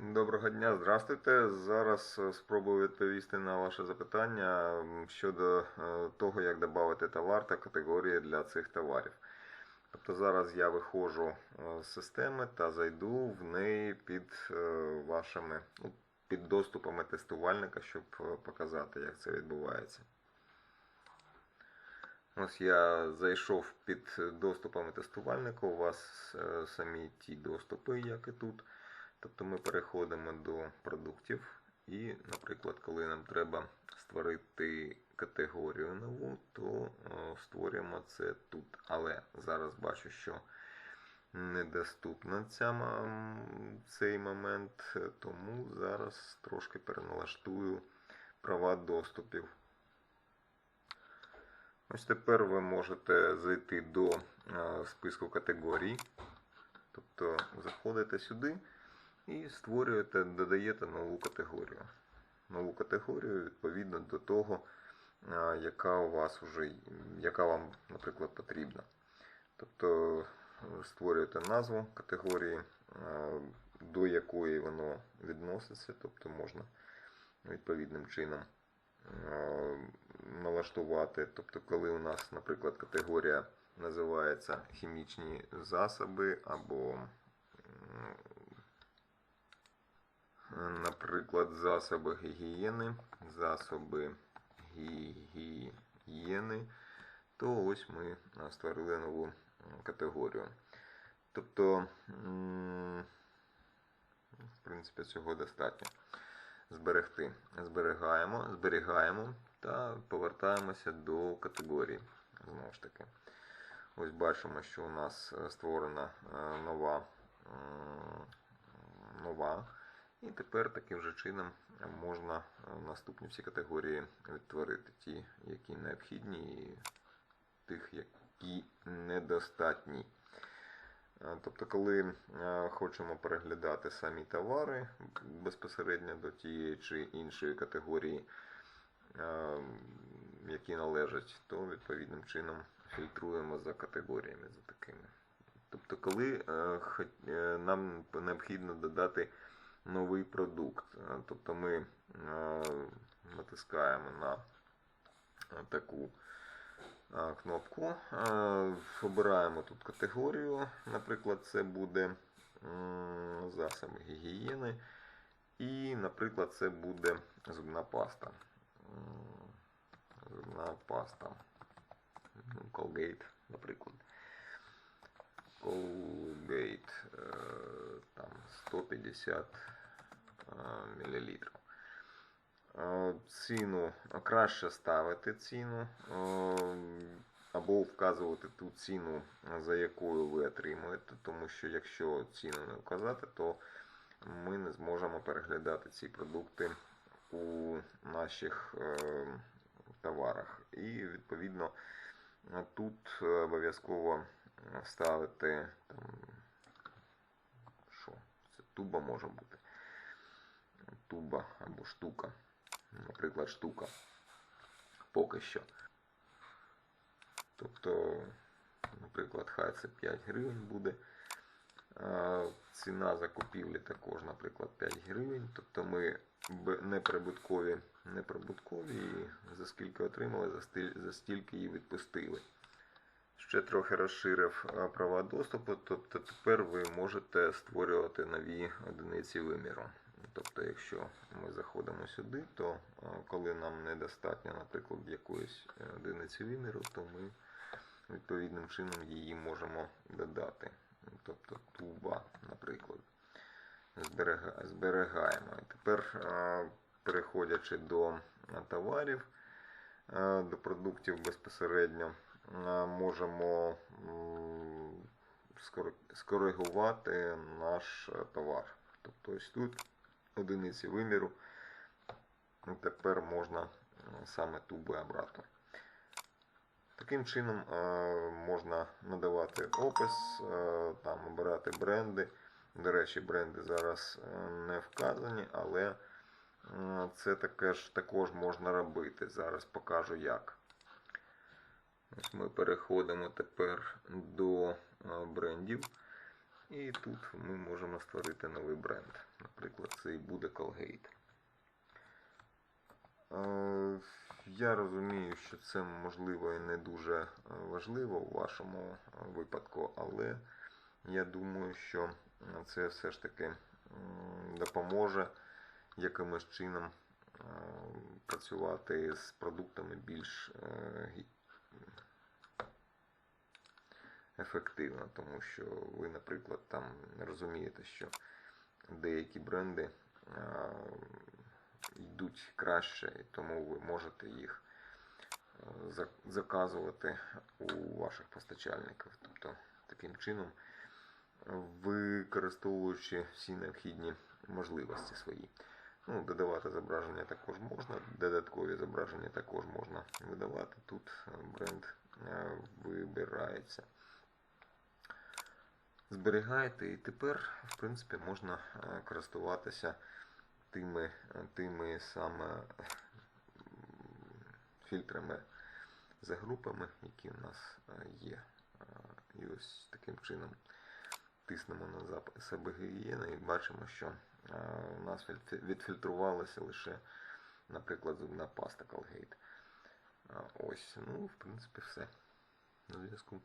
Доброго дня, здравствуйте. Зараз е, спробую відповісти на ваше запитання щодо е, того, як додати товар та категорії для цих товарів. Тобто зараз я виходжу е, з системи та зайду в неї під вашими ну, під доступами тестувальника, щоб показати, як це відбувається. Ось я зайшов під доступами тестувальника. У вас самі ті доступи, як і тут. Тобто ми переходимо до продуктів. І, наприклад, коли нам треба створити категорію нову, то е, створюємо це тут. Але зараз бачу, що недоступна ця, цей момент, тому зараз трошки переналаштую права доступів. Ось тепер ви можете зайти до е, списку категорій. Тобто заходите сюди і створюєте, додаєте нову категорію. Нову категорію відповідно до того, яка у вас вже, яка вам, наприклад, потрібна. Тобто е, створюєте назву категорії, е, до якої воно відноситься, тобто можна відповідним чином е, налаштувати. Тобто, коли у нас, наприклад, категорія називається хімічні засоби або, наприклад, засоби гігієни, засоби гігієни, то ось ми створили нову категорію. Тобто, в принципі, цього достатньо зберегти. Зберігаємо, зберігаємо та повертаємося до категорії. Знову ж таки. Ось бачимо, що у нас е, створена е, нова, нова. І тепер таким же чином можна е, наступні всі категорії відтворити. Ті, які необхідні, і тих, які недостатні. Е, Тобто, коли е, хочемо переглядати самі товари безпосередньо до тієї чи іншої категорії, які належать, то відповідним чином фільтруємо за категоріями за такими. Тобто, коли нам необхідно додати новий продукт, е, тобто ми е, натискаємо на е, таку кнопку, обираємо тут категорію, наприклад, це буде засоби гігієни, і, наприклад, це буде зубна паста. Зубна паста. Ну, Colgate, наприклад. Colgate е, там 150 мл. Е, Ціну краще ставити ціну е, або вказувати ту ціну, за якою ви отримуєте, тому що якщо ціну не вказати, то ми не зможемо переглядати ці продукти у наших товарах. І відповідно тут обов'язково ставити там, що? Це туба може бути. Туба або штука. Наприклад, штука. Поки що. Тобто, наприклад, хай це 5 гривень буде. Ціна закупівлі також, наприклад, 5 гривень. Тобто ми неприбуткові, неприбуткові і за скільки отримали, за стільки її відпустили. Ще трохи розширив права доступу, тобто тепер ви можете створювати нові одиниці виміру. Тобто, якщо ми заходимо сюди, то коли нам недостатньо, наприклад, якоїсь одиниці виміру, то ми відповідним чином її можемо додати. Тобто туба, наприклад. Зберега- Зберігаємо. І тепер, переходячи до товарів, до продуктів безпосередньо, можемо скоригувати наш е, товар. Тобто ось тут одиниці виміру. Тепер можна саме туби обрати. Таким чином е, можна надавати опис, е, там обирати бренди. До речі, бренди зараз е, не вказані, але е, це таке ж, також можна робити. Зараз покажу як. Ось ми переходимо тепер до е, брендів. І тут ми можемо створити новий бренд. Наприклад, це і буде Colgate. Е, Я розумію, що це можливо і не дуже е, важливо у вашому е, випадку, але я думаю, що е, це все ж таки допоможе якимось чином е, працювати з продуктами більш ефективно, тому що ви, наприклад, там розумієте, що деякі бренди е, йдуть краще, тому ви можете їх е, заказувати у ваших постачальників. Тобто таким чином, використовуючи всі необхідні можливості свої. Ну, додавати зображення також можна, додаткові зображення також можна видавати. Тут бренд е, вибирається. Зберігаєте і тепер, в принципі, можна е, користуватися тими, е, тими саме фільтрами за групами, які у нас е, є. Е, І ось таким чином тиснемо на запис гігієни і бачимо, що е, у нас відфільтрувалася лише, наприклад, зубна паста Colgate. Е, Ось, ну, в принципі, все. На зв'язку.